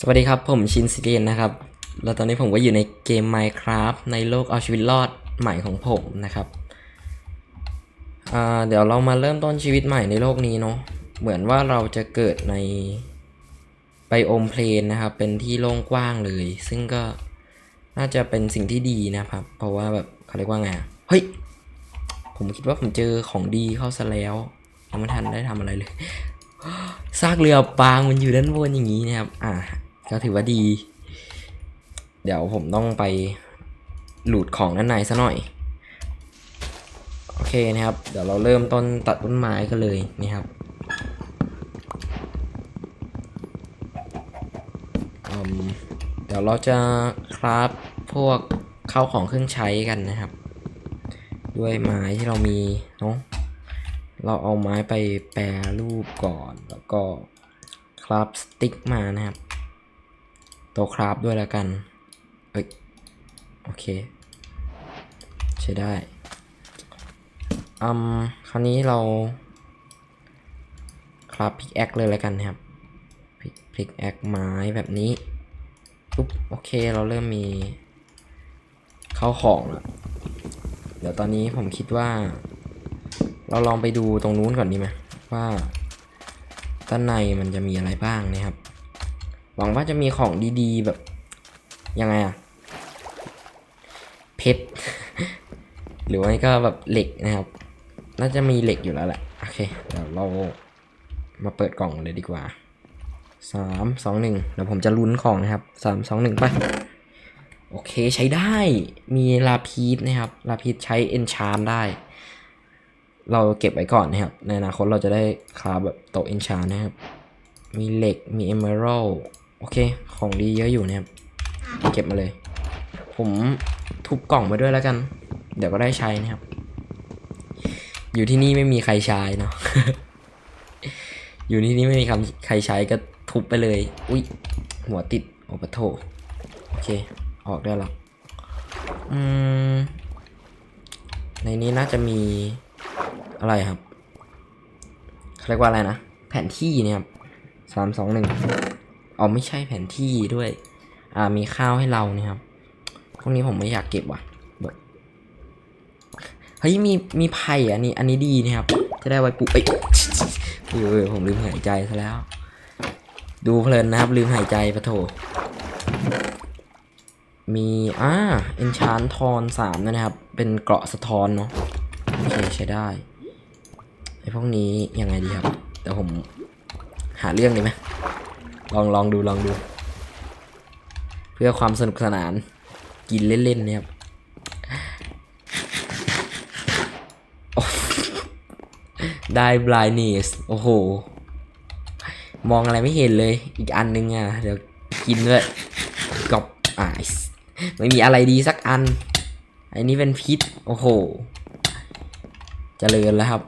สวัสดีครับ ผมชินซิเรียนนะครับ แล้วตอนนี้ผมก็อยู่ในเกม Minecraft ในโลกเอาชีวิตรอดใหม่ของผมนะครับเดี๋ยวเรามาเริ่มต้นชีวิตใหม่ในโลกนี้เนาะเหมือนว่าเราจะเกิดในไบโอมเพลนนะครับ เป็นที่โล่งกว้างเลย ซึ่งก็น่าจะเป็นสิ่งที่ดีนะครับ เพราะว่าแบบเขาเรียกว่าไงเฮ้ย ผมคิดว่าผมเจอของดีเข้าซะแล้วยังไม่ทันได้ทำอะไรเลยซากเรือปางมันอยู่ด้านบนอย่างนี้นะครับ อ่า ก็ถือว่าดี เดี๋ยวผมต้องไปหลุดของด้านในซะหน่อย โอเคนะครับ เดี๋ยวเราเริ่มต้นตัดต้นไม้กันเลยนี่ครับเดี๋ยวเราจะคราฟพวกเข้าของเครื่องใช้กันนะครับ ด้วยไม้ที่เรามีเนาะเราเอาไม้ไปแปรรูปก่อน แล้วก็คราฟสติ๊กมานะครับ ตัวคราฟด้วยแล้วกัน เอ้ย โอเค ใช้ได้อืมคราวนี้เราคราฟพิกแอคเลยแล้วกันนะครับพิกแอคไม้แบบนี้ปุ๊บโอเคเราเริ่มมีเข้าของแล้วเดี๋ยวตอนนี้ผมคิดว่า เราลองไปดูตรงนู้นก่อนดีไหมว่าด้านในมันจะมีอะไรบ้างนะครับ หวังว่าจะมีของดีๆ แบบ ยังไงอะเพชร หรือว่ก็แบบเหล็กนะครับ น่าจะมีเหล็กอยู่แล้วแหละ โอเค เดี๋ยวเรามาเปิดกล่องเลยดีกว่าสามสองหนึ่งเดี๋ยวผมจะลุ้นของนะครับสามสองหนึ่งไป โอเคใช้ได้ มีลาพีสนะครับ ลาพีสใช้เอนชานได้ เราเก็บไว้ก่อนนะครับ ในอนาคตเราจะได้คราฟแบบโตเอนชานนะครับ มีเหล็ก มีเอเมอรัล โอเค ของดีเยอะอยู่เนะครับเก็บมาเลย ผมทุบกล่องมาด้วยแล้วกัน เดี๋ยวก็ได้ใช้นะครับ อยู่ที่นี่ไม่มีใครใช้เนาะอยู่ที่นี่ไม่มีคำใครใช้ก็ทุบไปเลย อุ้ยหัวติดโอปะโถโอเค ออกได้แล้วอืมในนี้น่าจะมีอะไรครับเขาเรียกว่าอะไรนะ แผนที่เนี่ยครับสามสองหนึ่ง อ๋อไม่ใช่แผนที่ด้วย อ่ามีข้าวให้เราเนี่ยครับ พวกนี้ผมไม่อยากเก็บว่ะเฮ้ยมีมีไผ่อันนี้อันนี้ดีนะครับ จะได้ไว้ปลูกเอ้ยผมลืมหายใจซะแล้ว ดูเพลินนะครับ ลืมหายใจปะโถ มีอ่าเอนชานทอนสามนะครับ เป็นเกราะสะท้อนเนาะโอเคใช้ได้ไอพวกนี้ยังไงดีครับ แต่ผมหาเรื่องดีไหม ลองลองดูลองดู เพื่อความสนุกสนาน กินเล่นๆเนี่ยครับได้บลายเนสโอ้โห มองอะไรไม่เห็นเลย อีกอันนึงอะ เดี๋ยวกินด้วยกอบอ่าไม่มีอะไรดีสักอันอ้นี่เป็นพิษ โอ้โหเจริญแล้วครับ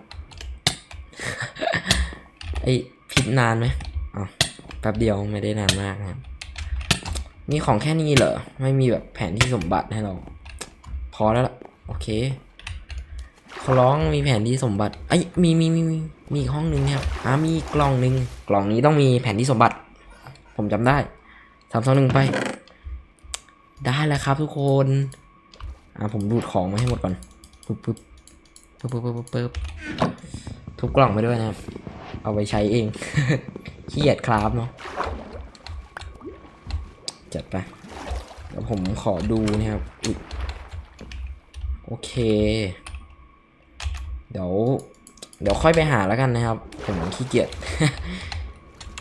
ไอพิษนานไหม แป๊บเดียวไม่ได้นานมากนะครับ มีของแค่นี้เหรอ ไม่มีแบบแผนที่สมบัติให้เรา พอแล้วล่ะ โอเคขอร้องมีแผนที่สมบัติไอ้มีมีมีมีมีอีกห้องหนึ่งครับอ่ามีกล่องหนึ่งกล่องนี้ต้องมีแผนที่สมบัติ ผมจำได้สามสองหนึ่งไป ได้แล้วครับทุกคนอ่าผมดูดของมาให้หมดก่อนปึ๊บปึ๊บปึ๊บปึ๊บปึ๊บปึ๊บปึ๊บทุบกล่องไปด้วยนะครับ เอาไปใช้เอง ขี้เกียจคราฟเนาะจัดไปเดี๋ยวผมขอดูนะครับโอเค เดี๋ยว เดี๋ยวค่อยไปหาแล้วกันนะครับ ผมขี้เกียจ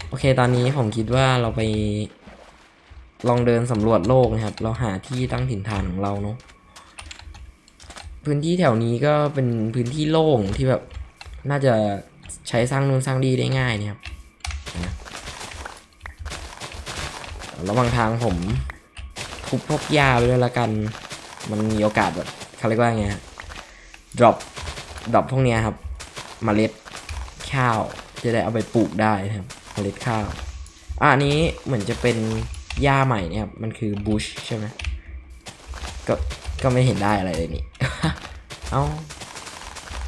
โอเคตอนนี้ผมคิดว่าเราไปลองเดินสำรวจโลกนะครับ เราหาที่ตั้งถิ่นฐานของเราเนาะพื้นที่แถวนี้ก็เป็นพื้นที่โล่งที่แบบน่าจะใช้สร้างนู่นสร้างดีได้ง่ายนะครับ ระหว่างทางผมทุบพวกหญ้าไปด้วยละกัน มันมีโอกาสแบบเขาเรียกว่าไง drop drop พวกเนี้ยครับมเมล็ดข้าวจะได้เอาไปปลูกได้นะครับเมล็ดข้าวอะอันนี้เหมือนจะเป็นหญ้าใหม่เนี่ยครับมันคือ bush ใช่ไหมก็ก็ไม่เห็นได้อะไรเลยนี่ เอ้า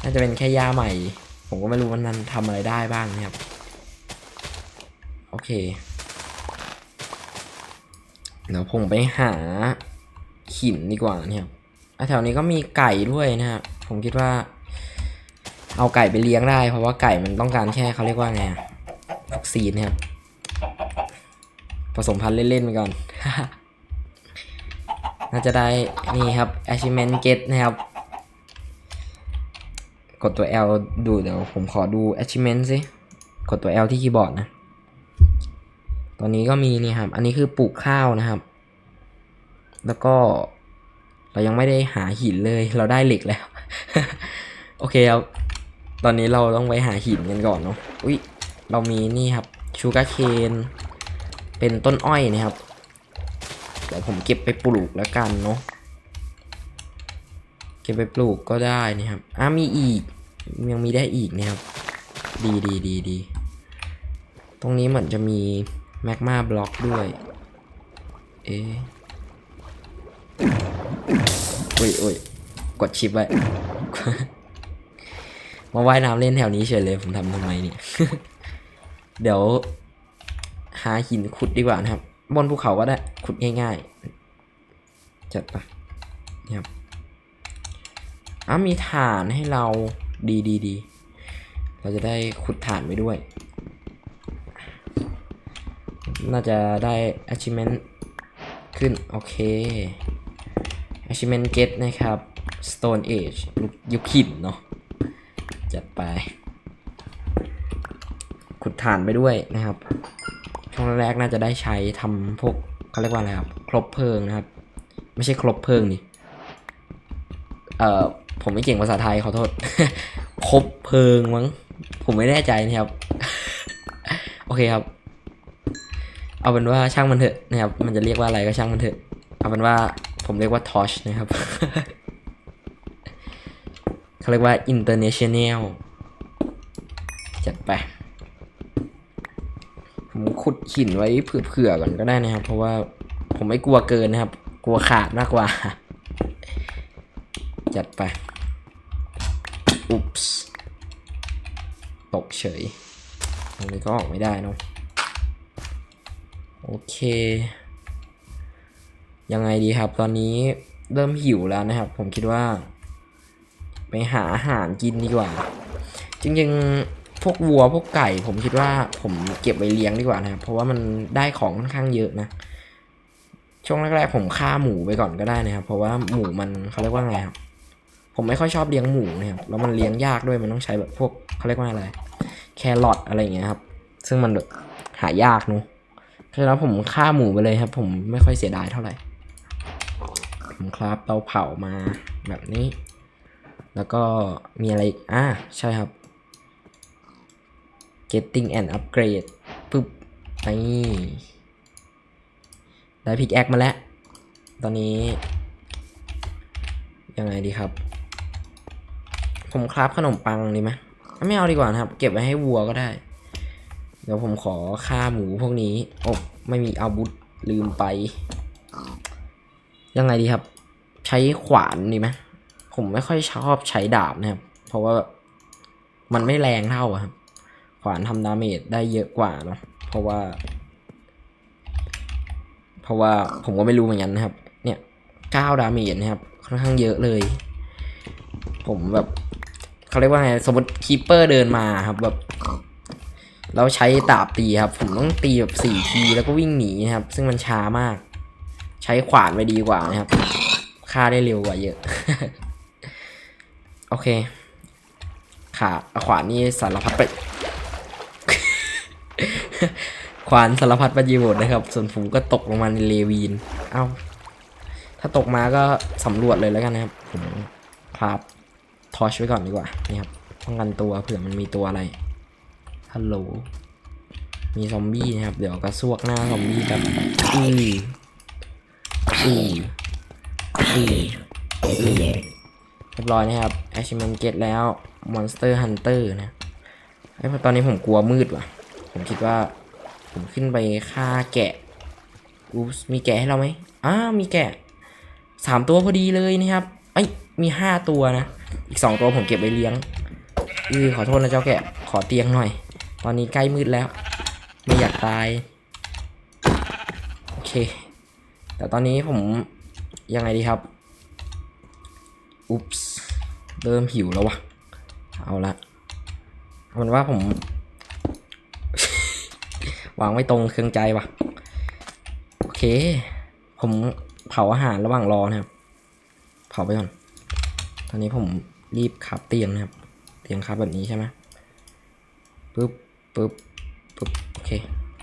น่าจะเป็นแค่ยาใหม่ ผมก็ไม่รู้ว่านั้นทำอะไรได้บ้างนะครับ โอเคเดี๋ยวผมไปหาหินดีกว่าเนี่ยครับแถวนี้ก็มีไก่ด้วยนะครับผมคิดว่า เอาไก่ไปเลี้ยงได้ เพราะว่าไก่มันต้องการแค่เขาเรียกว่าไงอะวัคซีนนะครับผสมพันธุ์เล่นๆไปก่อน น่าจะได้นี่ครับ achievement get นะครับ กดตัว L ดูเดี๋ยวผมขอดู achievement สิ กดตัว L ที่คีย์บอร์ดนะ ตอนนี้ก็มีนี่ครับ อันนี้คือปลูกข้าวนะครับ แล้วก็เรายังไม่ได้หาหินเลย เราได้เหล็กแล้ว โอเคครับ ตอนนี้เราต้องไปหาหินกันก่อนเนาะ อุ้ย เรามีนี่ครับ ชูการ์เคน เป็นต้นอ้อยนะครับ เดี๋ยวผมเก็บไปปลูกแล้วกันเนาะ เก็บไปปลูกก็ได้นะครับ อะมีอีก ยังมีได้อีกนะครับ ดีดีดีดี ตรงนี้เหมือนจะมี แมกมาบล็อกด้วย เอ๊ะโอ้ยโอ้ยกดชิปไว้มาว่ายน้ำเล่นแถวนี้เฉยเลย ผมทำทำไมเนี่ย เดี๋ยว หาหินขุดดีกว่านะครับ บนภูเขาก็ได้ ขุดง่ายๆ จัดไปนี่ครับอ้ามีฐานให้เราดีดีดีเราจะได้ขุดฐานไปด้วย น่าจะได้ achievement ขึ้น โอเค achievement get นะครับ stone age ยุคหินเนาะจัดไป ขุดฐานไปด้วยนะครับ ช่วงแรกน่าจะได้ใช้ทำพวกเขาเรียกว่าอะไรครับ ครบเพลิงนะครับ ไม่ใช่ครบเพลิงนี่เอ่อผมไม่เก่งภาษาไทยขอโทษ ครบเพลิงมั้ง ผมไม่แน่ใจนะครับ โอเคครับ เอาเป็นว่าช่างมันเถอะนะครับ มันจะเรียกว่าอะไรก็ช่างมันเถอะ เอาเป็นว่าผมเรียกว่าทอชนะครับ เขาเรียกว่า international จัดไป ผมขุดหินไว้เผื่อๆก่อนก็ได้นะครับ เพราะว่าผมไม่กลัวเกินนะครับ กลัวขาดมากกว่า จัดไป อุ๊ปส์ตกเฉยตรงนี้ก็ออกไม่ได้เนอะ โอเค ยังไงดีครับ ตอนนี้เริ่มหิวแล้วนะครับ ผมคิดว่า ไปหาอาหารกินดีกว่า จริงๆ พวกวัวพวกไก่ ผมคิดว่าผมเก็บไว้เลี้ยงดีกว่านะครับ เพราะว่ามันได้ของค่อนข้างเยอะนะ ช่วงแรกๆผมฆ่าหมูไปก่อนก็ได้นะครับ เพราะว่าหมูมันเขาเรียกว่าไงครับ ผมไม่ค่อยชอบเลี้ยงหมูนะครับ แล้วมันเลี้ยงยากด้วย มันต้องใช้แบบพวกเขาเรียกว่าอะไร แครอทอะไรอย่างเงี้ยครับ ซึ่งมันหายากเนอะ เพราะฉะนั้นผมฆ่าหมูไปเลยครับ ผมไม่ค่อยเสียดายเท่าไหร่ ผมคราฟเตาเผามาแบบนี้ แล้วก็มีอะไรอีกอ่าใช่ครับ getting and upgrade ปึ๊บนี่ได้พิกแอคมาแล้ว ตอนนี้ ยังไงดีครับ ผมคราฟขนมปังดีไหมไม่เอาดีกว่าครับ เก็บไว้ให้วัวก็ได้ ดี๋ยวผมขอฆ่าหมูพวกนี้โอ้ไม่มีอาวุธลืมไป ยังไงดีครับ ใช้ขวานดีไหมผมไม่ค่อยชอบใช้ดาบนะครับ เพราะว่ามันไม่แรงเท่าครับ ขวานทำดาเมจได้เยอะกว่าเนาะเพราะว่า เพราะว่าผมก็ไม่รู้เหมือนกันนะครับ เนี่ยเก้าดาเมจนะครับ ค่อนข้างเยอะเลย ผมแบบเขาเรียกว่าไงสมมติคีปเปอร์เดินมาครับแบบ เราใช้ดาบตีครับ ผมต้องตีแบบสี่ทีแล้วก็วิ่งหนีนะครับ ซึ่งมันช้ามาก ใช้ขวานไปดีกว่านะครับฆ่าได้เร็วกว่าเยอะ โอเค ขาขวานนี่สารพัดไปขวานสารพัดประโยชน์นะครับ ส่วนผมก็ตกลงมาในเลวีน เอ้า ถ้าตกมาก็สำรวจเลยแล้วกันนะครับ ผมคราบทอชไว้ก่อนดีกว่า นี่ครับ ป้องกันตัวเผื่อมันมีตัวอะไร ฮัลโหล มีซอมบี้นะครับ เดี๋ยวกระซวกหน้าซอมบี้แบบอืออืออืออือเรียบร้อยนะครับ achievement get แล้ว monster hunter นะไอ้ตอนนี้ผมกลัวมืดว่ะ ผมคิดว่า ผมขึ้นไปฆ่าแกะอุ๊ปส์มีแกะให้เราไหมอ้ามีแกะสามตัวพอดีเลยนะครับ ไอ้ยมีห้าตัวนะ อีกสองตัวผมเก็บไว้เลี้ยงอือขอโทษนะเจ้าแกะ ขอเตียงหน่อย ตอนนี้ใกล้มืดแล้ว ไม่อยากตาย โอเค แต่ตอนนี้ผมยังไงดีครับ อุ๊ปส์เริ่มหิวแล้ววะเอาละเอาเป็นว่าผม วางไว้ตรงเครื่องใจวะโอเค ผมเผาอาหารระหว่างรอนะครับ เผาไปก่อน ตอนนี้ผมรีบขับเตียงนะครับ เตียงขับแบบนี้ใช่ไหมปึ๊บ ปึ๊บปึ๊บโอเค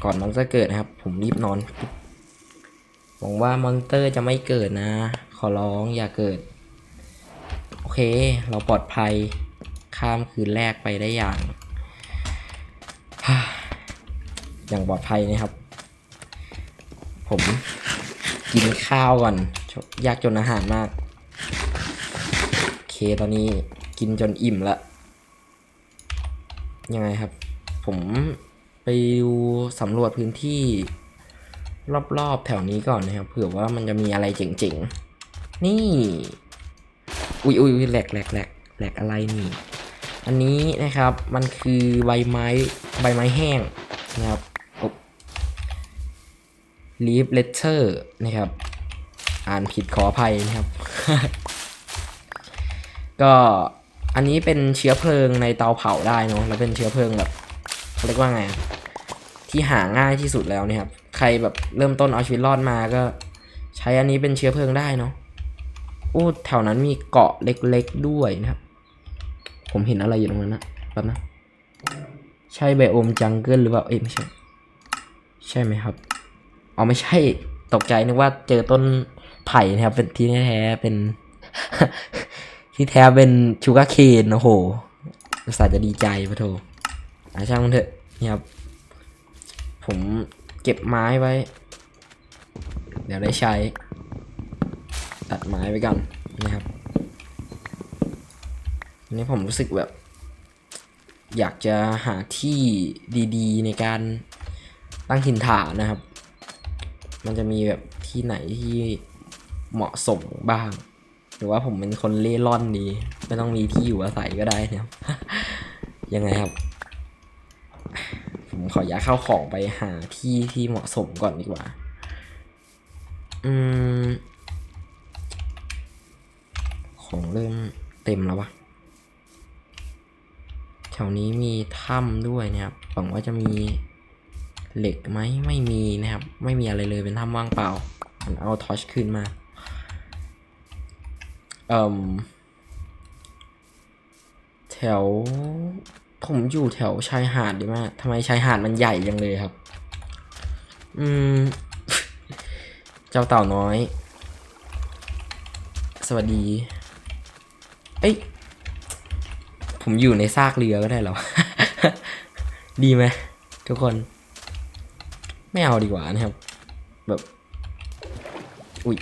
ก่อนมันจะเกิดนะครับ ผมรีบนอนหวังว่ามอนเตอร์จะไม่เกิดนะ ขอร้องอย่าเกิด โอเค เราปลอดภัยข้ามคืนแรกไปได้อย่าง อย่างปลอดภัยนะครับ ผมกินข้าวก่อน ยากจนอาหารมาก โอเคตอนนี้กินจนอิ่มละยังไงครับ ผมไปดูสำรวจพื้นที่ รอบๆแถวนี้ก่อนนะครับเผื่อว่ามันจะมีอะไรเจ๋งๆ นี่ อุ้ยอุ้ยแหลกแหลกแหลกแหลกอะไรนี่ อันนี้นะครับมันคือใบไม้ใบไม้แห้งนะครับ leaf letter นะครับ อ่านผิดขออภัยนะครับ ก็อันนี้เป็นเชื้อเพลิงในเตาเผาได้เนาะแล้วเป็นเชื้อเพลิงแบบ เขาเรียกว่าไง ที่หาง่ายที่สุดแล้วเนี่ยครับ ใครแบบเริ่มต้นเอาชีวิตรอดมาก็ ใช้อันนี้เป็นเชื้อเพลิงได้เนาะโอ้แถวนั้นมีเกาะเล็กๆด้วยนะครับ ผมเห็นอะไรอยู่ตรงนั้นนะแป๊บนะใช่ไบโอมจังเกิลหรือเปล่าเอ้ยไม่ใช่ ใช่ไหมครับอ๋อไม่ใช่ตกใจนึกว่าเจอต้นไผ่นะครับ เป็นที่แท้เป็น ที่แท้เป็นชูการ์เคนโอ้โหอุตส่าห์จะดีใจปะโถ อาช่างมันเถอะนี่ครับ ผมเก็บไม้ไว้ เดี๋ยวได้ใช้ ตัดไม้ไว้ก่อนนะครับอันนี้ผมรู้สึกแบบ อยากจะหาที่ดีๆ ในการตั้งถิ่นฐานนะครับ มันจะมีแบบที่ไหนที่เหมาะสมบ้าง หรือว่าผมเป็นคนเล่ร่อนดี ไม่ต้องมีที่อยู่อาศัยก็ได้นะครับยังไงครับ ผมขอย้ายเข้าของไปหาที่ที่เหมาะสมก่อนดีกว่า อืม ของเริ่มเต็มแล้ววะแถวนี้มีถ้ำด้วยนะครับหวังว่าจะมีเหล็กไหมไม่มีนะครับ ไม่มีอะไรเลยเป็นถ้ำว่างเปล่ามันเอาทอชขึ้นมา เอ่มแถว ผมอยู่แถวชายหาดดีมากทำไมชายหาดมันใหญ่จังเลยครับ อืม เจ้าเต่าน้อย สวัสดี เอ้ย ผมอยู่ในซากเรือก็ได้หรอ ดีไหมทุกคน ไม่เอาดีกว่านะครับ แบบ อุ้ย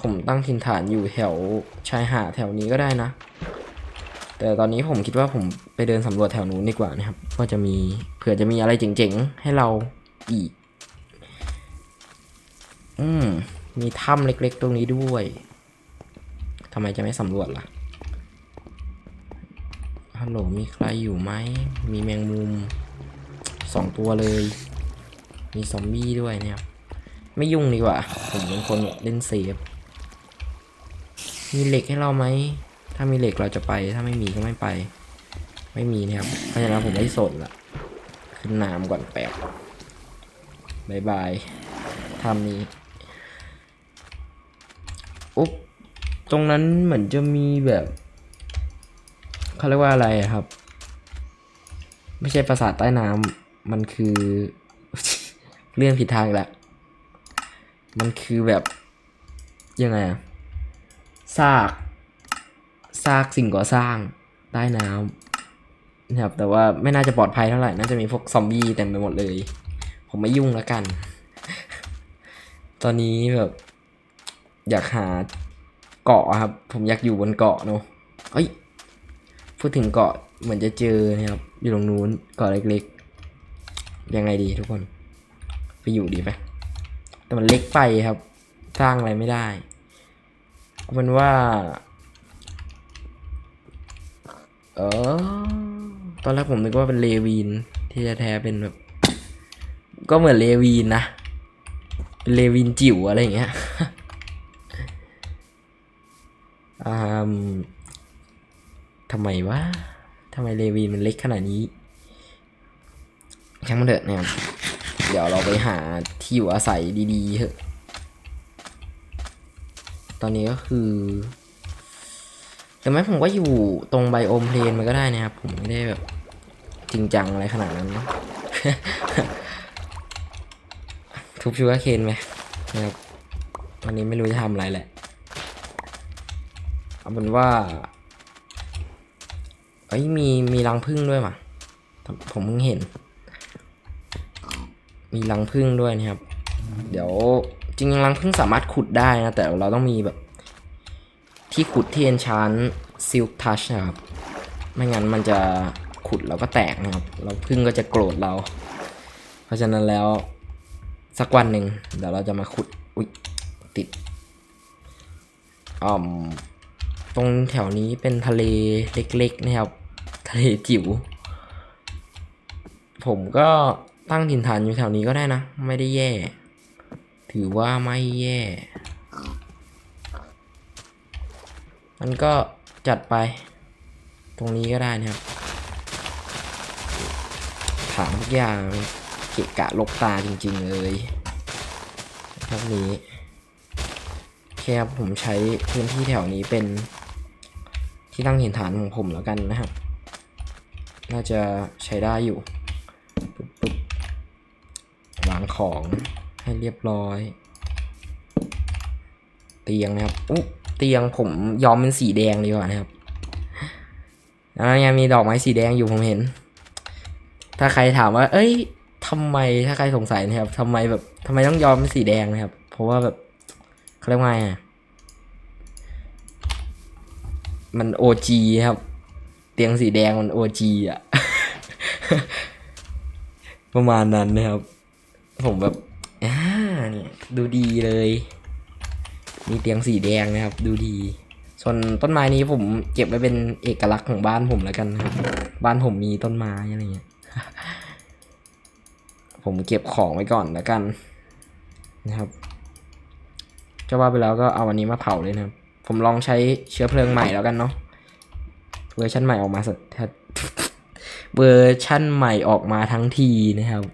ผมตั้งถิ่นฐานอยู่แถวชายหาดแถวนี้ก็ได้นะแต่ตอนนี้ผมคิดว่าผม ไปเดินสำรวจแถวนู้นดีกว่านะครับว่าจะมีเผื่อจะมีอะไรเจ๋งๆ ให้เราอีก อืม มีถ้ำเล็กๆ ตรงนี้ด้วยทำไมจะไม่สำรวจล่ะ ฮัลโหล มีใครอยู่ไหม มีแมงมุมสองตัวเลย มีซอมบี้ด้วยเนี่ยครับไม่ยุ่งดีกว่า ผมเป็นคนเล่นเซฟ มีเหล็กให้เราไหม ถ้ามีเหล็กเราจะไป ถ้าไม่มีก็ไม่ไป ไม่มีนะครับเพราะฉะนั้นผมไม่สนละขึ้นน้ำก่อนแป๊บบายบายทำนี้อุ๊บตรงนั้นเหมือนจะมีแบบเขาเรียกว่าอะไรครับ ไม่ใช่ปราสาทใต้น้ำมันคือ เรื่องผิดทางอีกแล้วมันคือแบบยังไงอะซาก ซากสิ่งก่อสร้างใต้น้ำ นะครับ แต่ว่าไม่น่าจะปลอดภัยเท่าไหร่ น่าจะมีพวกซอมบี้เต็มไปหมดเลย ผมไม่ยุ่งแล้วกัน ตอนนี้แบบ อยากหาเกาะครับ ผมอยากอยู่บนเกาะเนอะเอ้ย พูดถึงเกาะเหมือนจะเจอนะครับ อยู่ตรงนู้นเกาะเล็กๆ ยังไงดีทุกคน ไปอยู่ดีไหมแต่มันเล็กไปครับ สร้างอะไรไม่ได้เอาเป็นว่า เออ ตอนแรกผมนึกว่าเป็นเลวีน ที่จะแท้เป็นแบบ ก็เหมือนเลวีนนะ เป็นเลวินจิ๋วอะไรอย่างเงี้ยอืมทำไมวะทำไมเลวินมันเล็กขนาดนี้ช่างมันเถอะนะครับเดี๋ยวเราไปหาที่อยู่อาศัยดีๆเถอะ ตอนนี้ก็คือแต่ไม่ผมก็อยู่ตรงไบโอมเพลนมันก็ได้นะครับ ผมไม่ได้แบบ จริงจังอะไรขนาดนั้นนะทุบชูการ์เคนไหมนะครับวันนี้ไม่รู้จะทำอะไรแหละเอาเป็นว่าเอ้ยมีมีรังผึ้งด้วยมั้ผมเพิ่งเห็น มีรังผึ้งด้วยนะครับ เดี๋ยวจริงรังผึ้งสามารถขุดได้นะ แต่เราต้องมีแบบ ที่ขุดที่เอนชานซิลทัชนะครับ ไม่งั้นมันจะ ขุดแล้วก็แตกนะครับ เราพึ่งก็จะโกรธเรา เพราะฉะนั้นแล้วสักวันหนึ่งเดี๋ยวเราจะมาขุดอุ๊ยติดอ่อมตรงแถวนี้เป็นทะเลเล็กๆนะครับ ทะเลจิ๋วผมก็ตั้งถิ่นฐานอยู่แถวนี้ก็ได้นะ ไม่ได้แย่ ถือว่าไม่แย่มันก็จัดไป ตรงนี้ก็ได้นะครับ ถามทุกอย่างเกะกะลกตาจริง ๆ เลยพวกนี้แค่ผมใช้พื้นที่แถวนี้เป็นที่ตั้งหินฐานของผมแล้วกันนะครับ น่าจะใช้ได้อยู่ปุ๊บปุ๊บวางของให้เรียบร้อย เตียงนะครับอุ๊เตียงผมยอมเป็นสีแดงดีกว่านะครับแล้วยังมีดอกไม้สีแดงอยู่ผมเห็น ถ้าใครถามว่า เอ้ยทำไมถ้าใครสงสัยนะครับทำไมแบบทำไมต้องยอมสีแดงนะครับ เพราะว่าแบบเขาเรียกว่าไงอะมันโอจีครับ เตียงสีแดงมันโอจีอะประมาณนั้นนะครับ ผมแบบอ่าเนี่ยดูดีเลย มีเตียงสีแดงนะครับ ดูดี ส่วนต้นไม้นี้ผมเก็บไว้เป็นเอกลักษณ์ของบ้านผมแล้วกันนะครับ บ้านผมมีต้นไม้อะไรเงี้ย ผมเก็บของไว้ก่อนแล้วกันนะครับจะว่าไปแล้วก็เอาวันนี้มาเผาเลยนะครับ ผมลองใช้เชื้อเพลิงใหม่แล้วกันเนาะเวอร์ชันใหม่ออกมาสักเวอร์ชันใหม่ออกมาทั้งทีนะครับ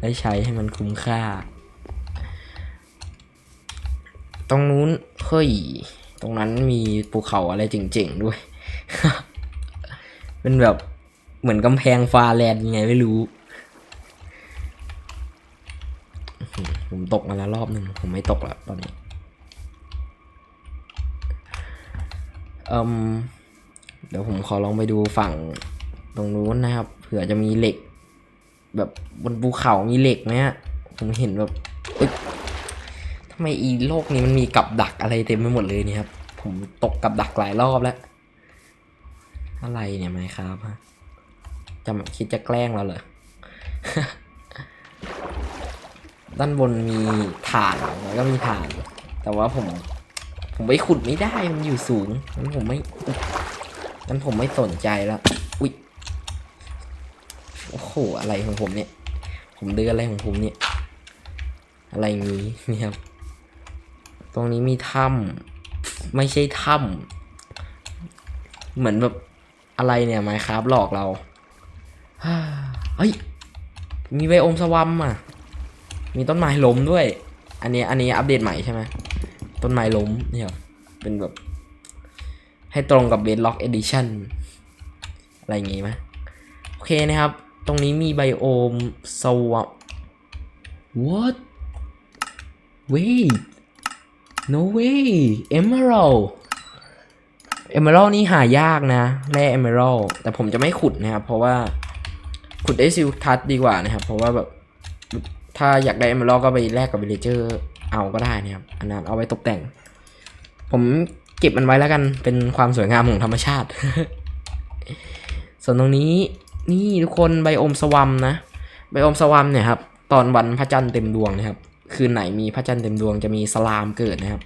ได้ใช้ให้มันคุ้มค่า ตรงนู้นเฮ้ย ตรงนั้นมีภูเขาอะไรเจ๋งๆด้วย เป็นแบบ เหมือนกำแพงฟาแลนด์ยังไงไม่รู้ ผมตกมาแล้วรอบหนึ่งผมไม่ตกแล้วตอนนี้เอืมเดี๋ยวผมขอลองไปดูฝั่งตรงนู้นนะครับ เผื่อจะมีเหล็ก แบบบนภูเขามีเหล็กไหมฮะผมเห็นแบบทำไมอีโลกนี้มันมีกับดักอะไรเต็มไปหมดเลยเนี่ยครับ ผมตกกับดักหลายรอบแล้ว อะไรเนี่ยไหมครับฮะ จะคิดจะแกล้งเราเหรอ ด้านบนมีถ่านแล้วก็มีถ่าน แต่ว่าผม ผมไปขุดไม่ได้ มันอยู่สูงงั้นผมไม่งั้นผมไม่สนใจแล้ว อุ๊ย โอ้โห อะไรของผมเนี่ย ผมเดืออะไรของผมเนี่ย อะไรงนี้นี่ครับ ตรงนี้มีถ้ำไม่ใช่ถ้ำเหมือนแบบอะไรเนี่ยไมครับหลอกเรา เฮ้ย มีไบโอมสวัมอะ มีต้นไม้ล้มด้วย อันนี้อันนี้อัปเดตใหม่ใช่ไหม ต้นไม้ล้มเนี่ยเป็นแบบ ให้ตรงกับเบ d ล็อกเอดิชั่นอะไรอย่างงี้ไหมโอเคนะครับ ตรงนี้มีไบโอมสวัม what wait no way emerald emerald นี่หายากนะแร่ emerald แต่ผมจะไม่ขุดนะครับ เพราะว่า ขุดได้ซิลทัชดีกว่านะครับ เพราะว่าแบบถ้าอยากได้ emerald ก็ไปแลกกับ villager เอาก็ได้นะครับอันนั้นเอาไว้ตกแต่ง ผมเก็บมันไว้แล้วกันเป็นความสวยงามของธรรมชาติ ส่วนตรงนี้นี่ทุกคนไบโอมสวัมนะไบโอมสวัมเนี่ยครับตอนวันพระจันทร์เต็มดวงนะครับ คืนไหนมีพระจันทร์เต็มดวงจะมีสลามเกิดนะครับ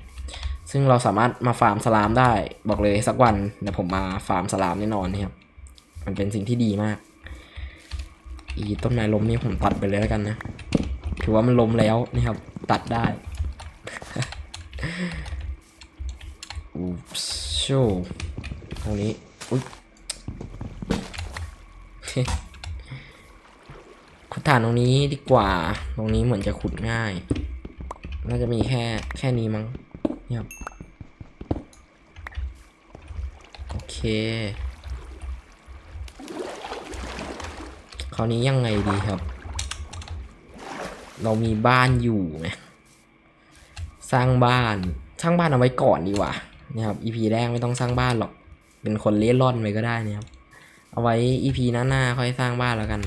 ซึ่งเราสามารถมาฟาร์มสลามได้บอกเลยสักวันเดี๋ยวผมมาฟาร์มสลามแน่นอนนะครับ มันเป็นสิ่งที่ดีมาก อีต้นไม้ล้มนี่ผมตัดไปเลยแล้วกันนะ ถือว่ามันล้มแล้วนะครับ ตัดได้อุ๊บโชตรงนี้อุ๊ยขุดฐานตรงนี้ดีกว่า ตรงนี้เหมือนจะขุดง่าย น่าจะมีแค่แค่นี้มั้งเนี่ยครับโอเค ราวนี้ยังไงดีครับ เรามีบ้านอยู่ไงสร้างบ้านสร้างบ้านเอาไว้ก่อนดีกว่านะครับ EP แรกไม่ต้องสร้างบ้านหรอก เป็นคนเล่ร่อนไปก็ได้นะครับ เอาไว้ EP หน้าๆค่อยสร้างบ้านแล้วกัน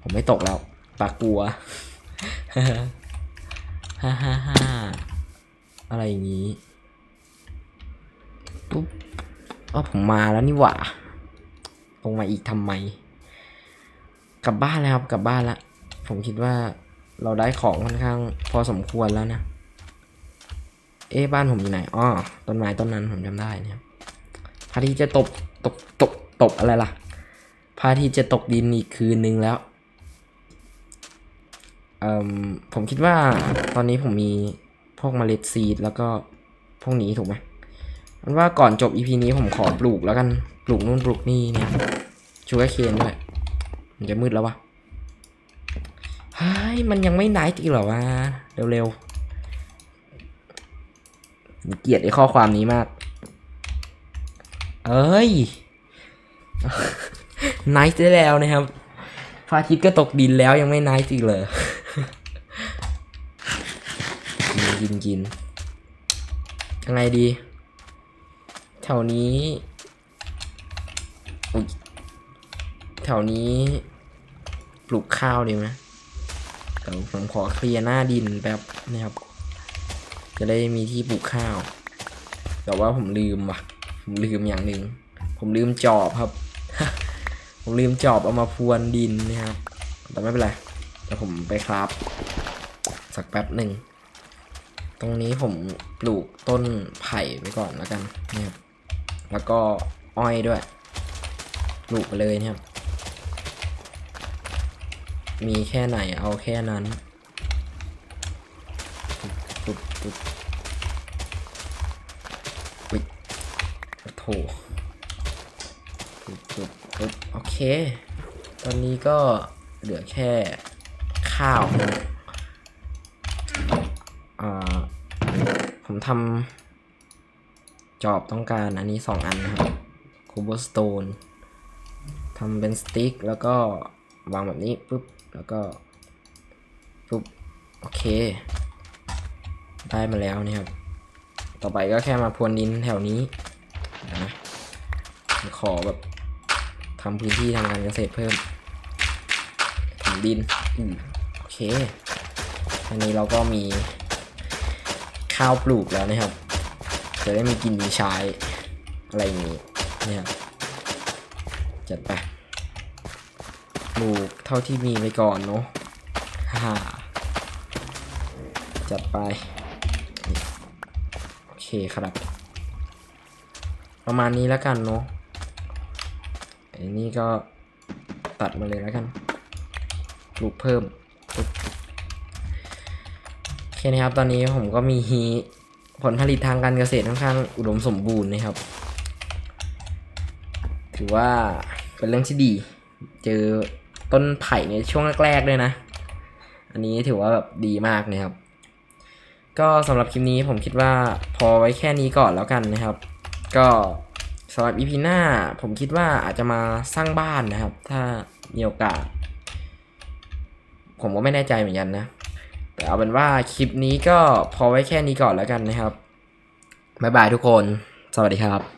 ผมไม่ตกแล้วปากกลัวฮ่าฮ่าฮ่าอะไรอย่างนี้ปุ๊บอ๋อผมมาแล้วนี่หว่า ลงมาอีกทำไม กลับบ้านแล้วครับกลับบ้านละผมคิดว่าเราได้ของค่อนข้างพอสมควรแล้วนะ เอ๊บ้านผมอยู่ไหนอ้อต้นไม้ต้นนั้นผมจำได้นะครับพาทิตย์จะตกตกตกตกอะไรล่ะพาทิตย์จะตกดินอีกคืนนึงแล้วเอ่อผมคิดว่าตอนนี้ผมมีพวกเมล็ดซีดแล้วก็พวกนี้ถูกไหมมันว่าก่อนจบ EP นี้ผมขอปลูกแล้วกัน ปลูกนู่นปลูกนี่เนี่ยชูการ์เคนด้วย มันจะมืดแล้ววะเฮ้ยมันยังไม่ไนท์อีกเหรอวะเร็วๆเกลียดไอ้ข้อความนี้มาก เอ้ยไนท์ได้แล้วนะครับพระอาทิตย์ก็ตกดินแล้วยังไม่ไนท์อีกเลยกินกินกินยังไงดี แถวนี้แถวนี้ ปลูกข้าวดีไหมเดี๋ยวผมขอเคลียร์หน้าดินแป๊บนะครับ จะได้มีที่ปลูกข้าว แต่ว่าผมลืมว่ะ ผมลืมอย่างหนึ่ง ผมลืมจอบครับ ผมลืมจอบเอามาพรวนดินนะครับ แต่ไม่เป็นไรเดี๋ยวผมไปครับ สักแป๊บหนึ่ง ตรงนี้ผมปลูกต้นไผ่ไว้ก่อนแล้วกันนะครับ แล้วก็อ้อยด้วย ปลูกไปเลยนะครับ มีแค่ไหนเอาแค่นั้นปุ๊บปุ๊บอุ๊ยโถปุ๊บปุ๊บปุ๊บโอเค ตอนนี้ก็เหลือแค่ข้าวอ่าผมทำจอบต้องการอันนี้สองอันนะครับโคเบอร์สโตนทำเป็นสติ๊กแล้วก็วางแบบนี้ปุ๊บ แล้วก็ปุ๊บโอเค ได้มาแล้วนี่ครับ ต่อไปก็แค่มาพรวนดินแถวนี้นะขอแบบทำพื้นที่ทางการเกษตรเพิ่มถมดินอืมโอเค อันนี้เราก็มีข้าวปลูกแล้วนะครับ จะได้มีกินมีใช้อะไรอย่างนี้เนี่ยจัดไปป ลูกเท่าที่มีไปก่อนเนาะฮ่าจัดไป โอเคครับ ประมาณนี้แล้วกันเนาะไอ้นี่ก็ตัดมาเลยแล้วกันปลูกเพิ่มโอเคนะครับ ตอนนี้ผมก็มีผลผลิตทางการเกษตรค่อนข้างอุดมสมบูรณ์นะครับ ถือว่าเป็นเรื่องที่ดี เจอ ต้นไผ่ในช่วงแรกๆเลยนะ อันนี้ถือว่าแบบดีมากนะครับ ก็สำหรับคลิปนี้ผมคิดว่าพอไว้แค่นี้ก่อนแล้วกันนะครับ ก็สำหรับ EP หน้าผมคิดว่าอาจจะมาสร้างบ้านนะครับ ถ้ามีโอกาส ผมก็ไม่แน่ใจเหมือนกันนะ แต่เอาเป็นว่าคลิปนี้ก็พอไว้แค่นี้ก่อนแล้วกันนะครับบ๊ายบายทุกคน สวัสดีครับ